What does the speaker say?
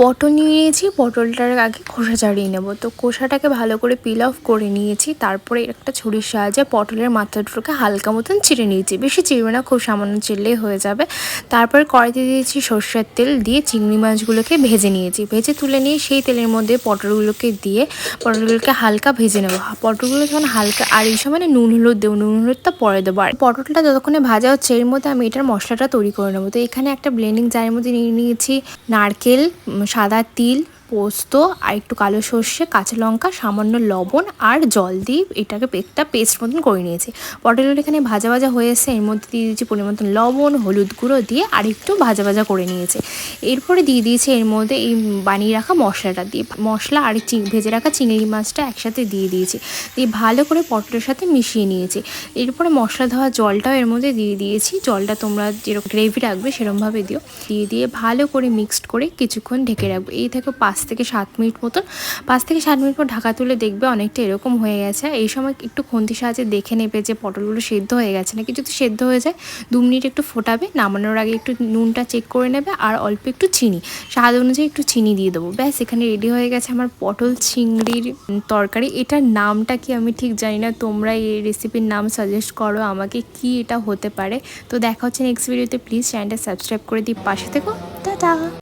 পটল নিয়ে নিয়েছি, পটলটার আগে খোসা ছাড়িয়ে নেব। তো খোসাটাকে ভালো করে পিল অফ করে নিয়েছি, তারপরে একটা ছুরির সাহায্যে পটলের মাথা দুটোকে হালকা মতন চিড়ে নিয়েছি। বেশি চিড়বে না, খুব সামান্য চিড়লেই হয়ে যাবে। তারপর কড়াইতে দিয়েছি সর্ষের তেল, দিয়ে চিংড়ি মাছগুলোকে ভেজে নিয়েছি। ভেজে তুলে নিয়ে সেই তেলের মধ্যে পটলগুলোকে দিয়ে পটলগুলোকে হালকা ভেজে নেব। পটলগুলো যখন হালকা, আর এই সময় না নুন হলুদ দেবো, নুন হলুদটা পরে দেবো। আর পটলটা যতক্ষণে ভাজা হচ্ছে, এর মধ্যে আমি এটার মশলাটা তৈরি করে নেব। তো এখানে একটা ব্লেন্ডিং জারের মধ্যে নিয়ে নিয়েছি নারকেল সাদা তিল পোস্ত আর একটু কালো সর্ষে, কাঁচা লঙ্কা, সামান্য লবণ আর জল দিয়ে এটাকে একটা পেস্ট মতন করে নিয়েছি। পটলগুলো এখানে ভাজা ভাজা হয়ে এসে এর মধ্যে দিয়ে দিয়েছি পরিমাণ লবণ, হলুদ গুঁড়ো দিয়ে আর একটু ভাজা ভাজা করে নিয়েছে। এরপরে দিয়ে দিয়েছি এর মধ্যে এই বানিয়ে রাখা মশলাটা দিয়ে। মশলা আর চিং, ভেজে রাখা চিংড়ি মাছটা একসাথে দিয়ে দিয়েছি। দিয়ে ভালো করে পটলের সাথে মিশিয়ে নিয়েছি। এরপরে মশলা ধোয়া জলটাও এর মধ্যে দিয়ে দিয়েছি। জলটা তোমরা যেরকম গ্রেভি রাখবে সেরকমভাবে দিও। দিয়ে দিয়ে ভালো করে মিক্সড করে কিছুক্ষণ ঢেকে রাখবে। এই থেকে পাঁচ থেকে সাত মিনিট মতন, পাঁচ থেকে সাত মিনিট পর ঢাকা তুলে দেখবে অনেকটা এরকম হয়ে গেছে। এই সময় একটু খুন্তির সাহায্যে দেখে নেবে যে পটলগুলো সেদ্ধ হয়ে গেছে নাকি। যদি সেদ্ধ হয়ে যায়, দু মিনিট একটু ফোটাবে, নামানোর আগে একটু নুনটা চেক করে নেবে আর অল্প একটু চিনি। স্বাদ অনুযায়ী একটু চিনি দিয়ে দেবো। ব্যাস, এখানে রেডি হয়ে গেছে আমার পটল চিংড়ির তরকারি। এটার নামটা কি আমি ঠিক জানি না। তোমরা এই রেসিপির নাম সাজেস্ট করো, আমাকে কি এটা হতে পারে। তো দেখা হচ্ছে নেক্সট ভিডিওতে প্লিজ চ্যানেলটা সাবস্ক্রাইব করে দিই পাশে থেকো। টাটা!